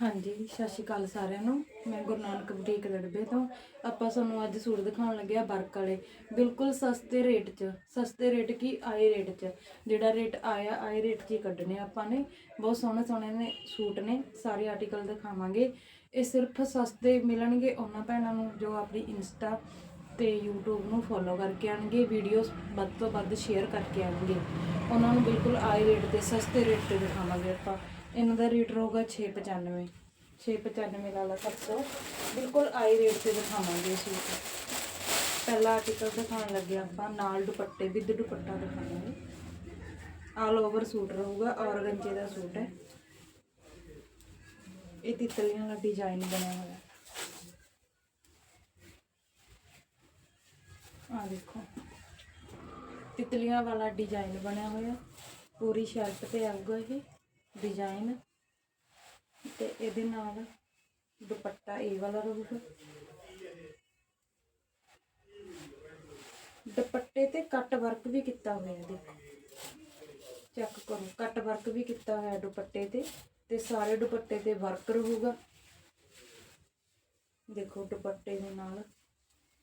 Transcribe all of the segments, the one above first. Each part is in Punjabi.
ਹਾਂਜੀ, ਸਤਿ ਸ਼੍ਰੀ ਅਕਾਲ ਸਾਰਿਆਂ ਨੂੰ। ਮੈਂ ਗੁਰੂ ਨਾਨਕ ਬੁਟੀਕ ਲੜਬੇ ਤੋਂ। ਆਪਾਂ ਤੁਹਾਨੂੰ ਅੱਜ ਸੂਟ ਦਿਖਾਉਣ ਲੱਗੇ ਆ ਵਰਕ ਵਾਲੇ। ਬਿਲਕੁਲ ਸਸਤੇ ਰੇਟ 'ਚ। ਸਸਤੇ ਰੇਟ ਕੀ? ਆਏ ਰੇਟ 'ਚ। ਜਿਹੜਾ ਰੇਟ ਆਇਆ, ਆਏ ਰੇਟ 'ਚ ਹੀ ਕੱਢਣੇ ਆਪਾਂ ਨੇ। ਬਹੁਤ ਸੋਹਣੇ ਸੋਹਣੇ ਨੇ ਸੂਟ ਨੇ। ਸਾਰੇ ਆਰਟੀਕਲ ਦਿਖਾਵਾਂਗੇ। ਇਹ ਸਿਰਫ ਸਸਤੇ ਮਿਲਣਗੇ। ਉਹਨਾਂ ਭੈਣਾਂ ਨੂੰ ਜੋ ਆਪਣੀ ਇੰਸਟਾ ਤੇ YouTube ਨੂੰ ਫੋਲੋ ਕਰਕੇ ਆਣਗੇ ਵੀਡੀਓਜ਼ ਵੱਧ ਤੋਂ ਵੱਧ ਸ਼ੇਅਰ ਕਰਕੇ ਆਣਗੇ ਉਹਨਾਂ ਨੂੰ ਬਿਲਕੁਲ ਆਏ ਰੇਟ ਤੇ ਸਸਤੇ ਰੇਟ ਤੇ ਦਿਖਾਵਾਂਗੇ ਆਪਾਂ। ਇਹਨਾਂ ਦਾ ਰੇਟ ਰਹੂਗਾ 695 695 ਲਾ ਲਾ 700 ਬਿਲਕੁਲ ਆਈ ਰੇਟ ਤੇ ਦਿਖਾਵਾਂਗੇ ਸੂਟ ਪਹਿਲਾ ਆਰਟੀਕਲ ਦਿਖਾਉਣ ਲੱਗੇ ਆਪਾਂ, ਨਾਲ ਦੁਪੱਟੇ, ਵਿਦ ਦੁਪੱਟਾ ਦਿਖਾਵਾਂਗੇ। ਆਲ ਓਵਰ ਸੂਟ ਰਹੂਗਾ ਔਰਗੰਜੇ ਦਾ ਸੂਟ ਹੈ। ਇਹ ਤਿਤਲੀਆਂ ਦਾ ਡਿਜ਼ਾਈਨ ਬਣਿਆ ਹੋਇਆ। ਆ ਦੇਖੋ। ਤਿਤਲੀਆਂ ਵਾਲਾ ਡਿਜ਼ਾਈਨ ਬਣਿਆ ਹੋਇਆ। ਪੂਰੀ ਸ਼ਰਟ ਤੇ ਆਊਗਾ ਇਹ। ਡਿਜ਼ਾਈਨ ਤੇ ਇਹਦੇ ਨਾਲ ਦੁਪੱਟਾ ਇਹ ਵਾਲਾ ਰਹੂਗਾ ਦੁਪੱਟੇ ਤੇ ਕੱਟ ਵਰਕ ਵੀ ਕੀਤਾ ਹੋਇਆ ਦੇਖੋ। ਚੈੱਕ ਕਰੋ, ਕੱਟ ਵਰਕ ਵੀ ਕੀਤਾ ਹੋਇਆ ਦੁਪੱਟੇ ਤੇ ਤੇ ਸਾਰੇ ਦੁਪੱਟੇ ਤੇ ਵਰਕ ਰਹੂਗਾ। ਦੇਖੋ, ਦੁਪੱਟੇ ਦੇ ਨਾਲ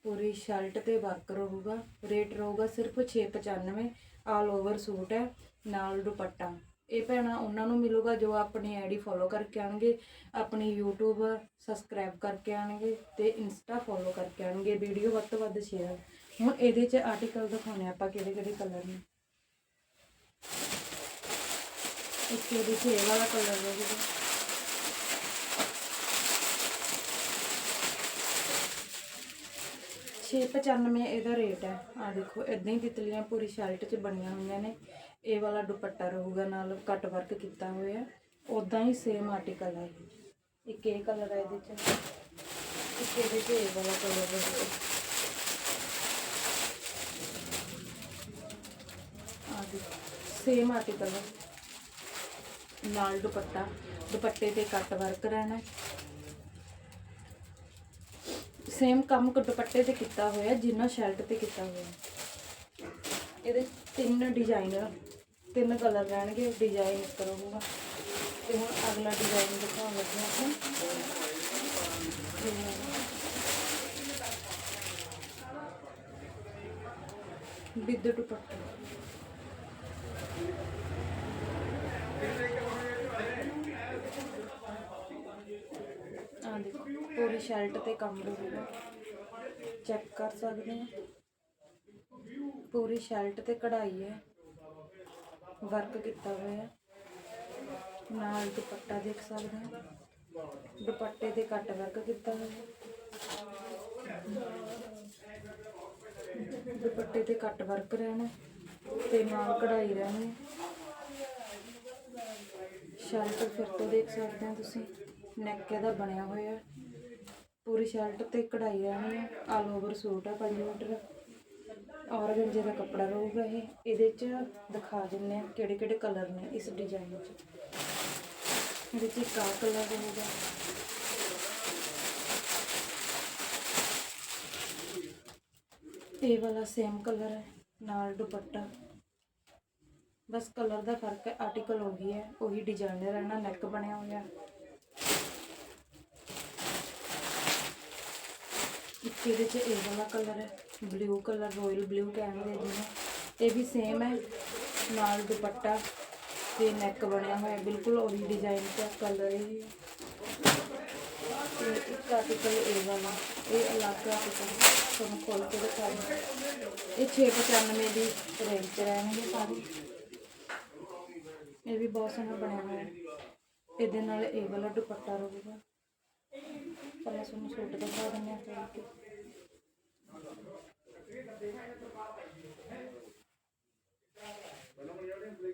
ਪੂਰੀ ਸ਼ਰਟ ਤੇ ਵਰਕ ਰਹੂਗਾ। ਰੇਟ ਰਹੂਗਾ ਸਿਰਫ 695 ਆਲ ਓਵਰ ਸੂਟ ਹੈ, ਨਾਲ ਦੁਪੱਟਾ। ਇਹ ਭੈਣਾ ਉਹਨਾਂ ਨੂੰ ਮਿਲੂਗਾ ਜੋ ਆਪਣੀ ਆਈਡੀ ਫੋਲੋ ਕਰਕੇ ਆਣਗੇ ਆਪਣੀ YouTube ਸਬਸਕ੍ਰਾਈਬ ਕਰਕੇ ਆਣਗੇ ਤੇ Insta ਫੋਲੋ ਕਰਕੇ ਆਣਗੇ ਵੀਡੀਓ ਵੱਧ ਤੋਂ ਵੱਧ ਸ਼ੇਅਰ ਹੁਣ ਇਹਦੇ 'ਚ ਆਰਟੀਕਲ ਦਿਖਾਉਣੇ ਆਪਾਂ ਕਿਹੜੇ ਕਿਹੜੇ ਕਲਰ ਨੇ। ਇੱਕ ਇਹਦੇ 'ਚ ਇਹ ਵਾਲਾ ਕਲਰ ਹੋਵੇਗਾ 695 ਇਹਦਾ ਰੇਟ ਹੈ। ਆ ਦੇਖੋ ਇਦਾਂ ਹੀ ਤਿਤਲੀਆਂ ਪੂਰੀ ਸ਼ਰਟ 'ਚ ਬਣੀਆਂ ਹੋਈਆਂ ਨੇ। ਇਹ ਵਾਲਾ ਦੁਪੱਟਾ ਰਹੂਗਾ ਨਾਲ ਕੱਟ ਵਰਕ ਕੀਤਾ ਹੋਇਆ। ਉਦਾਂ ਹੀ ਸੇਮ ਆਰਟੀਕਲ ਹੈ ਇੱਕ ਇਹ ਕਲਰ ਹੈ ਇਹਦੇ 'ਚ। ਇੱਕ ਇਹਦੇ 'ਚ ਇਹ ਵਾਲਾ ਕਲਰ ਹੈ ਆ ਦੇਖੋ ਸੇਮ ਆਰਟੀਕਲ ਨਾਲ ਦੁਪੱਟਾ। ਦੁਪੱਟੇ ਤੇ ਕੱਟ ਵਰਕ ਰਹਿਣਾ। ਸੇਮ ਕੰਮ ਦੁਪੱਟੇ ਤੇ ਕੀਤਾ ਹੋਇਆ, ਜਿੰਨਾ ਸ਼ਰਟ ਤੇ ਕੀਤਾ ਹੋਇਆ। ਇਹਦੇ ਤਿੰਨ ਡਿਜ਼ਾਈਨ ਤਿੰਨ ਕਲਰ ਰਹਿਣਗੇ ਡਿਜ਼ਾਈਨ ਇਸ ਤਰ੍ਹਾਂ ਹੋਊਗਾ ਤੇ ਹੁਣ ਅਗਲਾ ਡਿਜ਼ਾਈਨ ਦਿਖਾਉਣ ਲੱਗੇ ਆਪਾਂ। ਤੇ ਦੁਪੱਟਾ ਆ ਦੇਖੋ ਸ਼ਰਟ ਤੇ ਕੰਮ ਰਹੂਗਾ ਚੈੱਕ ਕਰ ਸਕਦੇ ਹੋ। ਪੂਰੀ ਸ਼ਰਟ ਤੇ ਕਢਾਈ ਹੈ। ਵਰਕ ਕੀਤਾ ਹੋਇਆ ਹੈ। ਨਾਲ ਦੁਪੱਟਾ ਦੇਖ ਸਕਦੇ ਹੋ। ਦੁਪੱਟੇ ਤੇ ਕੱਟ ਵਰਕ ਕੀਤਾ ਹੋਇਆ ਦੁਪੱਟੇ ਤੇ ਕੱਟ ਵਰਕ ਰਹਿਣਾ ਤੇ ਨਾਲ ਕਢਾਈ ਰਹਿਣੀ ਹੈ। ਸ਼ਰਟ ਫਿਰ ਤੋਂ ਦੇਖ ਸਕਦੇ ਹੋ ਤੁਸੀਂ। ਨੈਕ ਇਹਦਾ ਬਣਿਆ ਹੋਇਆ ਪੂਰੀ ਸ਼ਰਟ ਤੇ ਕਢਾਈ ਰਹਿਣੀ ਹੈ ਆਲ ਓਵਰ ਸੂਟ ਹੈ 5 ਮੀਟਰ ਔਰਗੰਜੇ ਦਾ ਕੱਪੜਾ ਰਹੂਗਾ ਇਹ, ਇਹਦੇ ਚ ਦਿਖਾ ਦਿੰਨੇ ਆ ਕਿਹੜੇ ਕਿਹੜੇ ਕਲਰ ਨੇ ਇਸ ਡਿਜ਼ਾਈਨ 'ਚ। ਇਹਦੇ 'ਚ ਇੱਕ ਕਲਰ ਰਹੂਗਾ। ਇਹ ਵਾਲਾ ਸੇਮ ਕਲਰ ਹੈ, ਨਾਲ ਦੁਪੱਟਾ। ਬਸ ਕਲਰ ਦਾ ਫ਼ਰਕ ਹੈ ਆਰਟੀਕਲ ਉਹੀ ਹੈ, ਉਹੀ ਡਿਜ਼ਾਈਨ ਰਹਿਣਾ ਨੈਕ ਬਣਿਆ ਹੋਇਆ। ਇਹਦੇ 'ਚ ਇਹ ਵਾਲਾ ਕਲਰ ਹੈ ਬਲੂ ਕਲਰ ਰਾਇਲ ਬਲੂ ਕਹਿੰਦੇ ਜਿਹਨੂੰ ਇਹ ਵੀ ਸੇਮ ਹੈ। ਨਾਲ ਦੁਪੱਟਾ ਤੇ ਨੈਕ ਬਣਿਆ ਹੋਇਆ ਬਿਲਕੁਲ ਉਹੀ ਡਿਜ਼ਾਈਨ ਦਾ ਕਲਰ ਇਹ। ਹੈ ਤੇ ਇੱਕ ਆਰਟੀਕਲ ਇਹ ਵਾਲਾ, ਇਹ ਅਲੱਗ ਆਰਟੀਕਲ ਤੁਹਾਨੂੰ ਖੋਲ ਕੇ ਦਿਖਾਉਂਦੀ ਇਹ 695 ਦੀ ਰੇਂਜ 'ਚ ਰਹਿਣਗੇ ਸਾਰੇ। ਇਹ ਵੀ ਬਹੁਤ ਸੋਹਣਾ ਬਣਿਆ ਹੋਇਆ ਇਹਦੇ ਨਾਲ ਇਹ ਵਾਲਾ ਦੁਪੱਟਾ ਰਹੂਗਾ। ਪਹਿਲਾਂ ਤੁਹਾਨੂੰ ਸੂਟ ਦਿਖਾ ਦਿੰਦੇ ਹਾਂ ਖੋਲ ਕੇ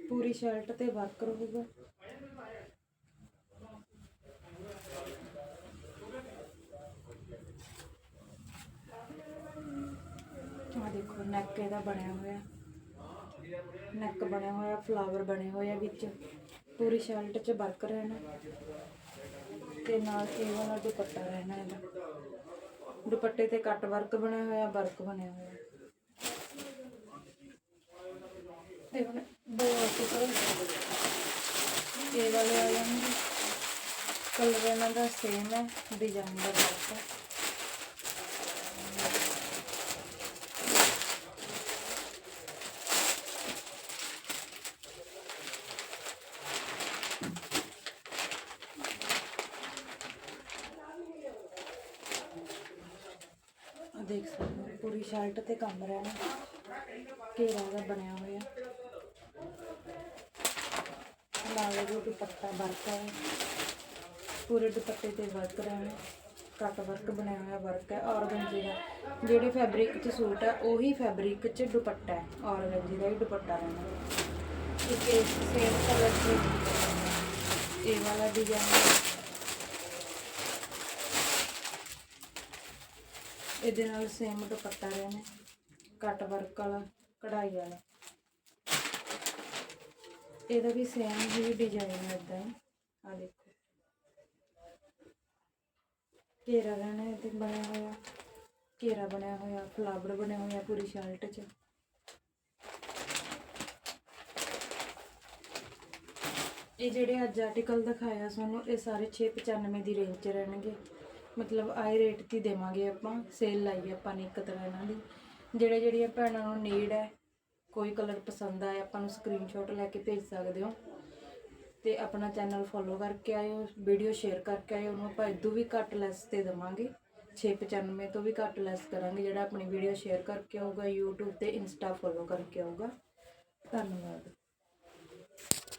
ਪੂਰੀ ਸ਼ਰਟ ਤੇ ਵਰਕ ਰਹੂਗਾ। ਆ ਦੇਖੋ ਨੈਕ ਇਹਦਾ ਬਣਿਆ ਹੋਇਆ। ਨੈਕ ਬਣਿਆ ਹੋਇਆ ਫਲਾਵਰ ਬਣੇ ਹੋਏ ਆ ਵਿੱਚ। ਪੂਰੀ ਸ਼ਰਟ 'ਚ ਵਰਕ ਰਹਿਣਾ। ਤੇ ਨਾਲ ਇਹ ਵਾਲਾ ਦੁਪੱਟਾ ਰਹਿਣਾ ਇਹਦਾ। ਦੁਪੱਟੇ ਤੇ ਕੱਟ ਵਰਕ ਬਣਿਆ ਹੋਇਆ ਵਰਕ ਬਣਿਆ ਹੋਇਆ। ਇਹ ਹੁਣ ਦੋ ਆਰਟੀਕਲ ਇਹ ਵਾਲੇ ਆ ਜਾਣਗੇ। ਕਲਰ ਇਹਨਾਂ ਦਾ ਸੇਮ ਹੈ ਡਿਜ਼ਾਈਨ ਦਾ ਫ਼ਰਕ ਦੇਖ ਸਕਦੇ ਹੋ, ਪੂਰੀ ਸ਼ਰਟ ਤੇ ਕੰਮ ਰਹਿਣਾ। ਘੇਰਾ ਦਾ ਬਣਿਆ ਹੋਇਆ। ਨਾਲ ਦੁਪੱਟਾ ਵਰਕ ਹੈ। ਪੂਰੇ ਦੁਪੱਟੇ ਤੇ ਵਰਕ ਰਹਿਣਾ ਕੱਟ ਵਰਕ ਬਣਿਆ ਹੋਇਆ ਵਰਕ ਹੈ। ਔਰਗੰਜੀ ਦਾ। ਜਿਹੜੀ ਫੈਬਰਿਕ 'ਚ ਸੂਟ ਹੈ, ਉਹੀ ਫੈਬਰਿਕ 'ਚ ਦੁਪੱਟਾ ਹੈ। ਔਰਗੰਜੀ ਦਾ ਹੀ ਦੁਪੱਟਾ ਰਹਿਣਾ ਇੱਕ ਸੇਮ ਕਲਰ 'ਚ ਇਹ ਵਾਲਾ ਡਿਜ਼ਾਈਨ ਇਹਦੇ ਨਾਲ ਸੇਮ ਦੁਪੱਟਾ ਰਹਿਣਾ ਕੱਟ ਵਰਕ ਵਾਲਾ ਕਢਾਈ ਵਾਲਾ। ਇਹਦਾ ਵੀ ਸੇਮ ਹੀ ਡਿਜ਼ਾਈਨ ਹੈ ਇਦਾਂ ਹੀ। ਆ ਦੇਖੋ। ਘੇਰਾ ਰਹਿਣਾ ਇਹ ਬਣਿਆ ਹੋਇਆ। ਘੇਰਾ ਬਣਿਆ ਹੋਇਆ ਫਲਾਵਰ ਬਣਿਆ ਹੋਇਆ ਪੂਰੀ ਸ਼ਰਟ 'ਚ। ਇਹ ਜਿਹੜੇ ਅੱਜ ਆਰਟੀਕਲ ਦਿਖਾਇਆ ਸਾਨੂੰ, ਇਹ ਸਾਰੇ 695 ਦੀ ਰੇਂਜ 'ਚ ਰਹਿਣਗੇ। ਮਤਲਬ ਆਏ ਰੇਟ 'ਤੇ ਦੇਵਾਂਗੇ ਆਪਾਂ। ਸੇਲ ਲਾਈ ਆਪਾਂ ਨੇ ਇੱਕ ਤਰ੍ਹਾਂ ਇਹਨਾਂ ਦੀ। ਜਿਹੜੇ ਜਿਹੜੀਆਂ ਭੈਣਾਂ ਨੂੰ ਨੀਡ ਹੈ ਕੋਈ ਕਲਰ ਪਸੰਦ ਆਇਆ, ਆਪਾਂ ਨੂੰ ਸਕਰੀਨਸ਼ਾਟ ਲੈ ਕੇ ਭੇਜ ਸਕਦੇ ਹੋ। ਤੇ ਆਪਣਾ ਚੈਨਲ ਫੋਲੋ ਕਰਕੇ ਆਇਓ ਵੀਡੀਓ ਸ਼ੇਅਰ ਕਰਕੇ ਆਇਓ, ਉਹਨੂੰ ਆਪਾਂ ਇਦੋਂ ਵੀ ਘੱਟ ਲੈਸ ਤੇ ਦੇਵਾਂਗੇ। 695 ਤੋਂ ਵੀ ਘੱਟ ਲੈਸ ਕਰਾਂਗੇ, ਜਿਹੜਾ ਆਪਣੀ ਵੀਡੀਓ ਸ਼ੇਅਰ ਕਰਕੇ ਆਊਗਾ, YouTube ਤੇ ਇੰਸਟਾ ਫੋਲੋ ਕਰਕੇ ਆਊਗਾ। ਧੰਨਵਾਦ।